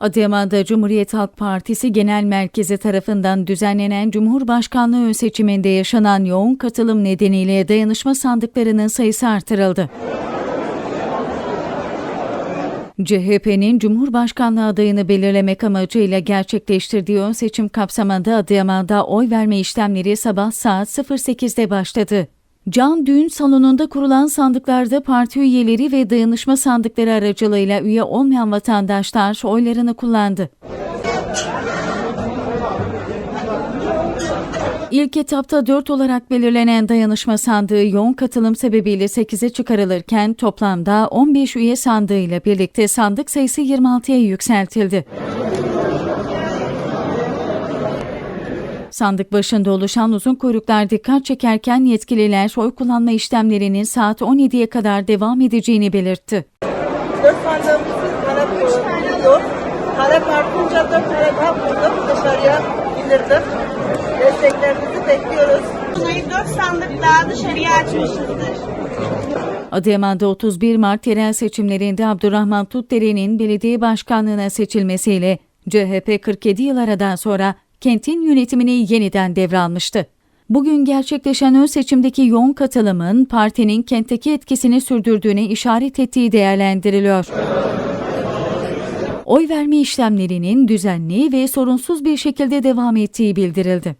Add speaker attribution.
Speaker 1: Adıyaman'da Cumhuriyet Halk Partisi Genel Merkezi tarafından düzenlenen Cumhurbaşkanlığı ön seçiminde yaşanan yoğun katılım nedeniyle dayanışma sandıklarının sayısı artırıldı. CHP'nin Cumhurbaşkanlığı adayını belirlemek amacıyla gerçekleştirdiği ön seçim kapsamında Adıyaman'da oy verme işlemleri sabah saat 08'de başladı. Can Düğün Salonu'nda kurulan sandıklarda parti üyeleri ve dayanışma sandıkları aracılığıyla üye olmayan vatandaşlar oylarını kullandı. İlk etapta 4 olarak belirlenen dayanışma sandığı yoğun katılım sebebiyle 8'e çıkarılırken toplamda 15 üye sandığıyla birlikte sandık sayısı 26'ya yükseltildi. Sandık başında oluşan uzun kuyruklar dikkat çekerken yetkililer oy kullanma işlemlerinin saat 17'ye kadar devam edeceğini belirtti.
Speaker 2: Dört sandığımızın talep üç tane yok. Talep artınca dört tane daha bulduk. Dışarıya indirdim. Desteklerinizi bekliyoruz.
Speaker 3: Sayı 4 sandık daha dışarıya açmışızdır.
Speaker 1: Adıyaman'da 31 Mart yerel seçimlerinde Abdurrahman Tutdere'nin belediye başkanlığına seçilmesiyle CHP 47 yıl aradan sonra kentin yönetimini yeniden devralmıştı. Bugün gerçekleşen ön seçimdeki yoğun katılımın partinin kentteki etkisini sürdürdüğüne işaret ettiği değerlendiriliyor. Oy verme işlemlerinin düzenli ve sorunsuz bir şekilde devam ettiği bildirildi.